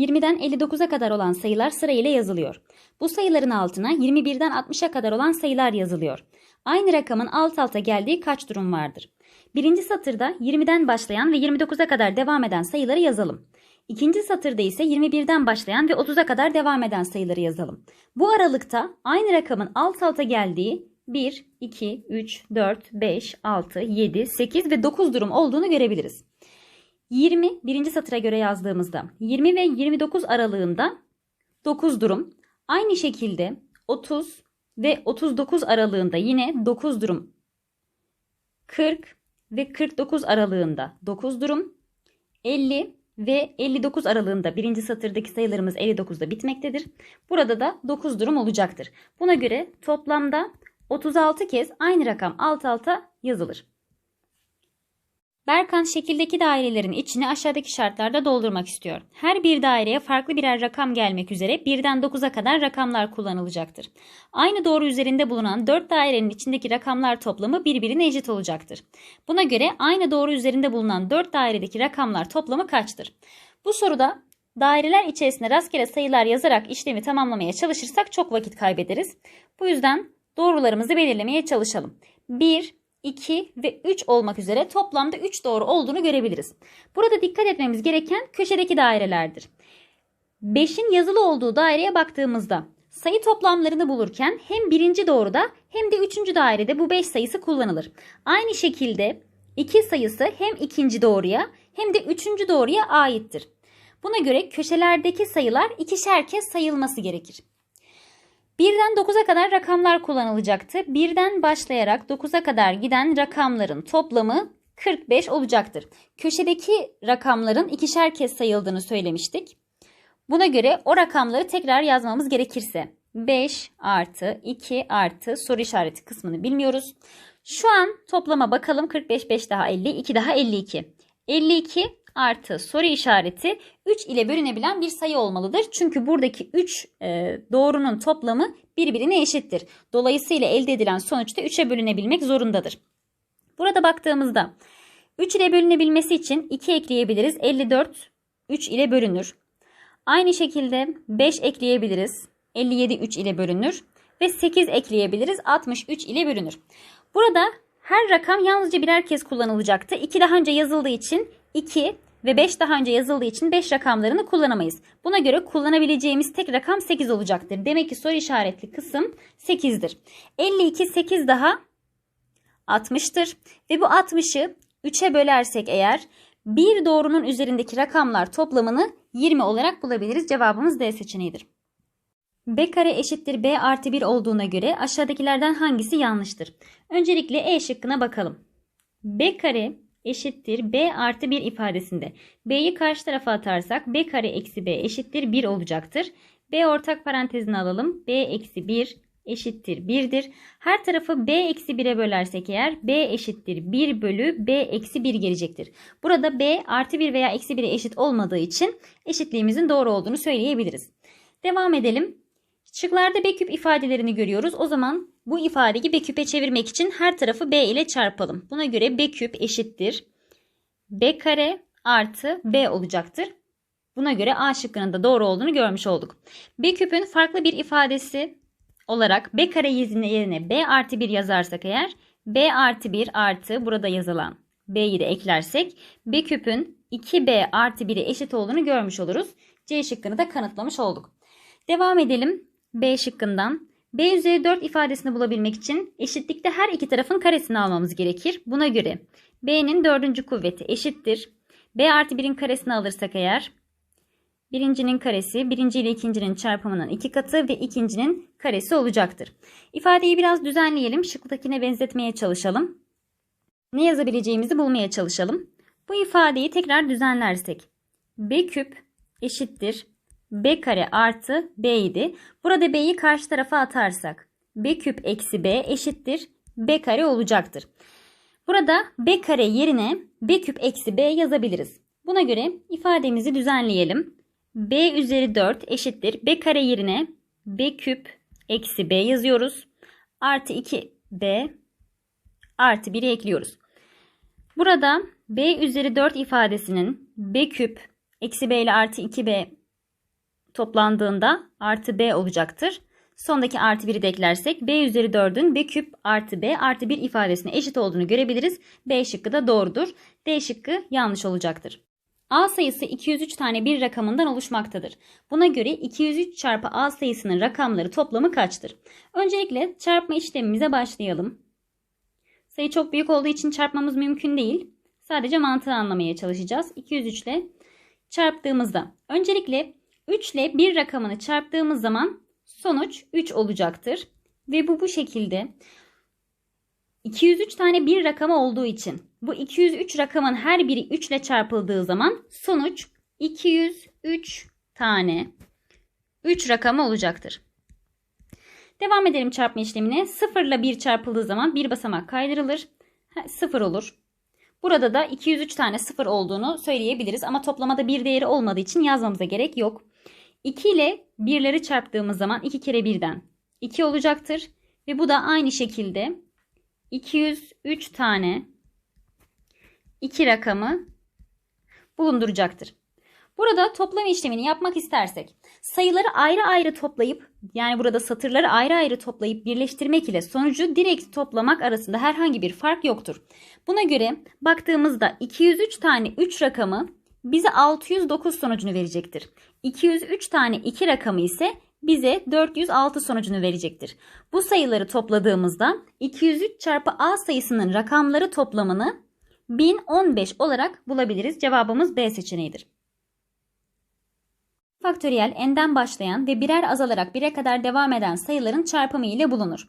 20'den 59'a kadar olan sayılar sırayla yazılıyor. Bu sayıların altına 21'den 60'a kadar olan sayılar yazılıyor. Aynı rakamın alt alta geldiği kaç durum vardır? Birinci satırda 20'den başlayan ve 29'a kadar devam eden sayıları yazalım. İkinci satırda ise 21'den başlayan ve 30'a kadar devam eden sayıları yazalım. Bu aralıkta aynı rakamın alt alta geldiği 1, 2, 3, 4, 5, 6, 7, 8 ve 9 durum olduğunu görebiliriz. 20 birinci satıra göre yazdığımızda 20 ve 29 aralığında 9 durum. Aynı şekilde 30 ve 39 aralığında yine 9 durum. 40 ve 49 aralığında 9 durum. 50 ve 59 aralığında birinci satırdaki sayılarımız 59'da bitmektedir. Burada da 9 durum olacaktır. Buna göre toplamda 36 kez aynı rakam alt alta yazılır. Berkan şekildeki dairelerin içini aşağıdaki şartlarda doldurmak istiyor. Her bir daireye farklı birer rakam gelmek üzere 1'den 9'a kadar rakamlar kullanılacaktır. Aynı doğru üzerinde bulunan 4 dairenin içindeki rakamlar toplamı birbirine eşit olacaktır. Buna göre aynı doğru üzerinde bulunan 4 dairedeki rakamlar toplamı kaçtır? Bu soruda daireler içerisinde rastgele sayılar yazarak işlemi tamamlamaya çalışırsak çok vakit kaybederiz. Bu yüzden doğrularımızı belirlemeye çalışalım. 1, 2 ve 3 olmak üzere toplamda 3 doğru olduğunu görebiliriz. Burada dikkat etmemiz gereken köşedeki dairelerdir. 5'in yazılı olduğu daireye baktığımızda sayı toplamlarını bulurken hem birinci doğruda hem de üçüncü dairede bu 5 sayısı kullanılır. Aynı şekilde 2 sayısı hem ikinci doğruya hem de üçüncü doğruya aittir. Buna göre köşelerdeki sayılar ikişer kez sayılması gerekir. 1'den 9'a kadar rakamlar kullanılacaktı. 1'den başlayarak 9'a kadar giden rakamların toplamı 45 olacaktır. Köşedeki rakamların ikişer kez sayıldığını söylemiştik. Buna göre o rakamları tekrar yazmamız gerekirse 5 artı 2 artı soru işareti kısmını bilmiyoruz. Şu an toplama bakalım 45 5 daha 50 2 daha 52. 52 artı soru işareti 3 ile bölünebilen bir sayı olmalıdır. Çünkü buradaki 3 e, doğrunun toplamı birbirine eşittir. Dolayısıyla elde edilen sonuçta 3'e bölünebilmek zorundadır. Burada baktığımızda 3 ile bölünebilmesi için 2 ekleyebiliriz. 54 3 ile bölünür. Aynı şekilde 5 ekleyebiliriz. 57 3 ile bölünür. Ve 8 ekleyebiliriz. 63 ile bölünür. Burada her rakam yalnızca birer kez kullanılacaktı. 2 daha önce yazıldığı için 2 ve 5 daha önce yazıldığı için 5 rakamlarını kullanamayız. Buna göre kullanabileceğimiz tek rakam 8 olacaktır. Demek ki soru işaretli kısım 8'dir. 52 8 daha 60'tır. Ve bu 60'ı 3'e bölersek eğer bir doğrunun üzerindeki rakamlar toplamını 20 olarak bulabiliriz. Cevabımız D seçeneğidir. B kare eşittir B artı 1 olduğuna göre aşağıdakilerden hangisi yanlıştır? Öncelikle E şıkkına bakalım. B kare eşittir B artı 1 ifadesinde. B'yi karşı tarafa atarsak B kare eksi B eşittir 1 olacaktır. B ortak parantezine alalım. B eksi 1 eşittir 1'dir. Her tarafı B eksi 1'e bölersek eğer B eşittir 1 bölü B eksi 1 gelecektir. Burada B artı 1 veya eksi 1'e eşit olmadığı için eşitliğimizin doğru olduğunu söyleyebiliriz. Devam edelim. Şıklarda B küp ifadelerini görüyoruz. O zaman bu ifadeyi B küpe çevirmek için her tarafı B ile çarpalım. Buna göre B küp eşittir. B kare artı B olacaktır. Buna göre A şıkkının da doğru olduğunu görmüş olduk. B küpün farklı bir ifadesi olarak B kare yerine B artı 1 yazarsak eğer B artı 1 artı burada yazılan B'yi de eklersek B küpün 2B artı 1'e eşit olduğunu görmüş oluruz. C şıkkını da kanıtlamış olduk. Devam edelim B şıkkından. B üzeri 4 ifadesini bulabilmek için eşitlikte her iki tarafın karesini almamız gerekir. Buna göre B'nin dördüncü kuvveti eşittir. B artı 1'in karesini alırsak eğer birincinin karesi birinci ile ikincinin çarpımının iki katı ve ikincinin karesi olacaktır. İfadeyi biraz düzenleyelim. Şıktakine benzetmeye çalışalım. Ne yazabileceğimizi bulmaya çalışalım. Bu ifadeyi tekrar düzenlersek B küp eşittir b kare artı b idi. Burada b'yi karşı tarafa atarsak b küp eksi b eşittir b kare olacaktır. Burada b kare yerine b küp eksi b yazabiliriz. Buna göre ifademizi düzenleyelim. b üzeri 4 eşittir. b kare yerine b küp eksi b yazıyoruz. Artı 2b artı 1'i ekliyoruz. Burada b üzeri 4 ifadesinin b küp eksi b ile artı 2b toplandığında artı b olacaktır. Sondaki artı 1'i de eklersek b üzeri 4'ün b küp artı b artı 1 ifadesine eşit olduğunu görebiliriz. B şıkkı da doğrudur. D şıkkı yanlış olacaktır. A sayısı 203 tane bir rakamından oluşmaktadır. Buna göre 203 çarpı A sayısının rakamları toplamı kaçtır? Öncelikle çarpma işlemimize başlayalım. Sayı çok büyük olduğu için çarpmamız mümkün değil. Sadece mantığı anlamaya çalışacağız. 203 ile çarptığımızda öncelikle 3 ile bir rakamını çarptığımız zaman sonuç 3 olacaktır. Ve bu bu şekilde 203 tane bir rakamı olduğu için bu 203 rakamın her biri 3 ile çarpıldığı zaman sonuç 203 tane 3 rakamı olacaktır. Devam edelim çarpma işlemine. 0 ile 1 çarpıldığı zaman bir basamak kaydırılır. 0 olur. Burada da 203 tane 0 olduğunu söyleyebiliriz ama toplamada bir değeri olmadığı için yazmamıza gerek yok. 2 ile 1'leri çarptığımız zaman 2 kere 1'den 2 olacaktır. Ve bu da aynı şekilde 203 tane 2 rakamı bulunduracaktır. Burada toplam işlemini yapmak istersek sayıları ayrı ayrı toplayıp yani burada satırları ayrı ayrı toplayıp birleştirmek ile sonucu direkt toplamak arasında herhangi bir fark yoktur. Buna göre baktığımızda 203 tane 3 rakamı bize 609 sonucunu verecektir. 203 tane 2 rakamı ise bize 406 sonucunu verecektir. Bu sayıları topladığımızda 203 çarpı A sayısının rakamları toplamını 1015 olarak bulabiliriz. Cevabımız B seçeneğidir. Faktöriyel n'den başlayan ve birer azalarak 1'e kadar devam eden sayıların çarpımı ile bulunur.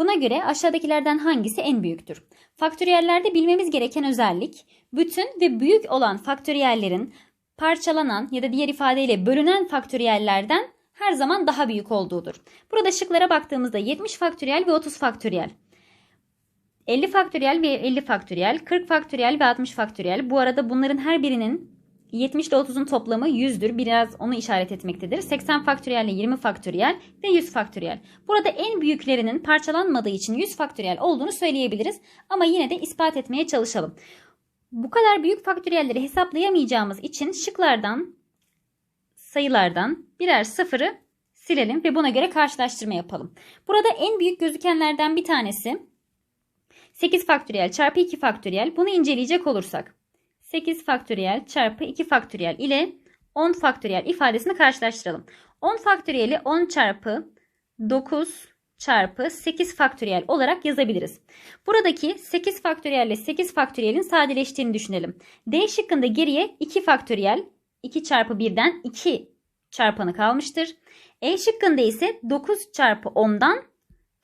Buna göre aşağıdakilerden hangisi en büyüktür? Faktöriyellerde bilmemiz gereken özellik, bütün ve büyük olan faktöriyellerin parçalanan ya da diğer ifadeyle bölünen faktöriyellerden her zaman daha büyük olduğudur. Burada şıklara baktığımızda 70 faktöriyel ve 30 faktöriyel. 50 faktöriyel ve 50 faktöriyel, 40 faktöriyel ve 60 faktöriyel. Bu arada bunların her birinin 70 ile 30'un toplamı 100'dür. Biraz onu işaret etmektedir. 80 faktöriyel ile 20 faktöriyel ve 100 faktöriyel. Burada en büyüklerinin parçalanmadığı için 100 faktöriyel olduğunu söyleyebiliriz. Ama yine de ispat etmeye çalışalım. Bu kadar büyük faktöriyelleri hesaplayamayacağımız için şıklardan, sayılardan birer sıfırı silelim ve buna göre karşılaştırma yapalım. Burada en büyük gözükenlerden bir tanesi 8 faktöriyel çarpı 2 faktöriyel. Bunu inceleyecek olursak 8 faktöriyel çarpı 2 faktöriyel ile 10 faktöriyel ifadesini karşılaştıralım. 10 faktöriyeli 10 çarpı 9 çarpı 8 faktöriyel olarak yazabiliriz. Buradaki 8 faktöriyel ile 8 faktöriyelin sadeleştiğini düşünelim. D şıkkında geriye 2 faktöriyel 2 çarpı 1'den 2 çarpanı kalmıştır. E şıkkında ise 9 çarpı 10'dan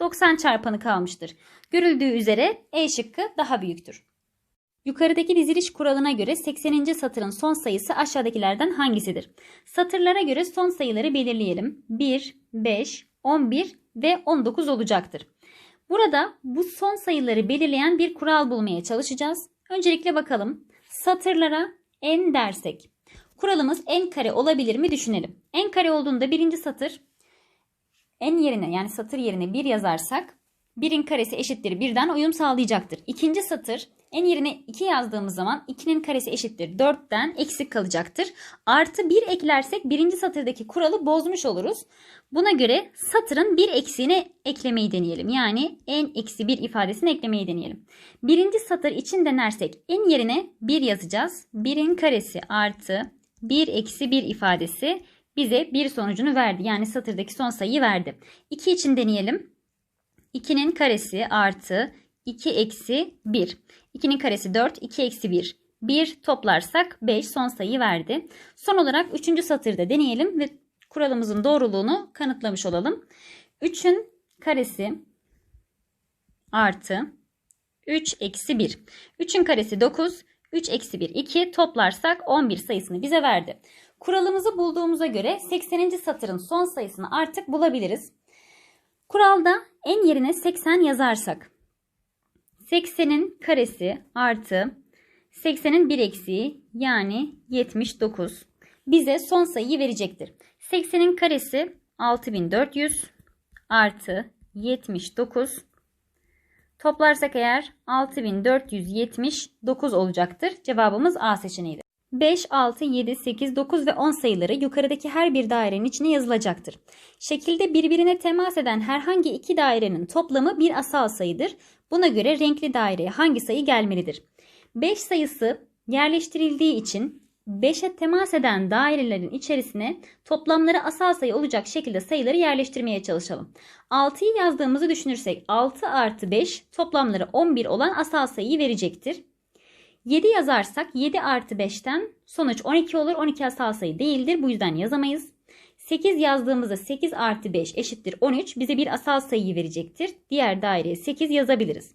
90 çarpanı kalmıştır. Görüldüğü üzere E şıkkı daha büyüktür. Yukarıdaki diziliş kuralına göre 80. satırın son sayısı aşağıdakilerden hangisidir? Satırlara göre son sayıları belirleyelim. 1, 5, 11 ve 19 olacaktır. Burada bu son sayıları belirleyen bir kural bulmaya çalışacağız. Öncelikle bakalım. Satırlara n dersek. Kuralımız n kare olabilir mi düşünelim. n kare olduğunda birinci satır n yerine yani satır yerine 1 yazarsak 1'in karesi eşittir 1'den uyum sağlayacaktır. İkinci satır en yerine 2 yazdığımız zaman 2'nin karesi eşittir 4'ten eksik kalacaktır. Artı 1 eklersek birinci satırdaki kuralı bozmuş oluruz. Buna göre satırın bir eksiğini eklemeyi deneyelim. Yani en eksi 1 ifadesini eklemeyi deneyelim. Birinci satır için denersek en yerine 1 yazacağız. 1'in karesi artı 1 eksi 1 ifadesi bize bir sonucunu verdi. Yani satırdaki son sayıyı verdi. 2 için deneyelim. 2'nin karesi artı 2 eksi 1. 2'nin karesi 4, 2 eksi 1. 1 toplarsak 5 son sayı verdi. Son olarak 3. satırda deneyelim ve kuralımızın doğruluğunu kanıtlamış olalım. 3'ün karesi artı 3 eksi 1. 3'ün karesi 9, 3 eksi 1 2 toplarsak 11 sayısını bize verdi. Kuralımızı bulduğumuza göre 80. satırın son sayısını artık bulabiliriz. Kuralda en yerine 80 yazarsak 80'in karesi artı 80'in bir eksiği yani 79 bize son sayıyı verecektir. 80'in karesi 6400 artı 79 toplarsak eğer 6479 olacaktır. Cevabımız A seçeneğidir. 5, 6, 7, 8, 9 ve 10 sayıları yukarıdaki her bir dairenin içine yazılacaktır. Şekilde birbirine temas eden herhangi iki dairenin toplamı bir asal sayıdır. Buna göre renkli daireye hangi sayı gelmelidir? 5 sayısı yerleştirildiği için 5'e temas eden dairelerin içerisine toplamları asal sayı olacak şekilde sayıları yerleştirmeye çalışalım. 6'yı yazdığımızı düşünürsek 6 artı 5 toplamları 11 olan asal sayıyı verecektir. 7 yazarsak 7 artı 5'ten sonuç 12 olur. 12 asal sayı değildir. Bu yüzden yazamayız. 8 yazdığımızda 8 artı 5 eşittir 13. Bize bir asal sayıyı verecektir. Diğer daireye 8 yazabiliriz.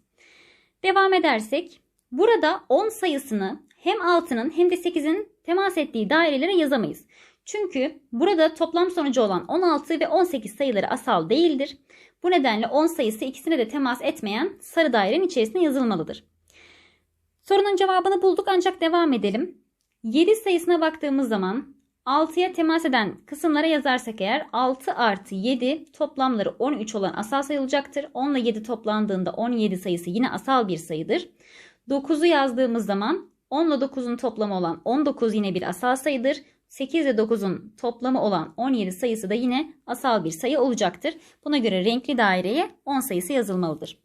Devam edersek burada 10 sayısını hem 6'nın hem de 8'in temas ettiği dairelere yazamayız. Çünkü burada toplam sonucu olan 16 ve 18 sayıları asal değildir. Bu nedenle 10 sayısı ikisine de temas etmeyen sarı dairenin içerisine yazılmalıdır. Sorunun cevabını bulduk ancak devam edelim. 7 sayısına baktığımız zaman 6'ya temas eden kısımlara yazarsak eğer 6 artı 7 toplamları 13 olan asal sayı olacaktır. 10 ile 7 toplandığında 17 sayısı yine asal bir sayıdır. 9'u yazdığımız zaman 10 ile 9'un toplamı olan 19 yine bir asal sayıdır. 8 ile 9'un toplamı olan 17 sayısı da yine asal bir sayı olacaktır. Buna göre renkli daireye 10 sayısı yazılmalıdır.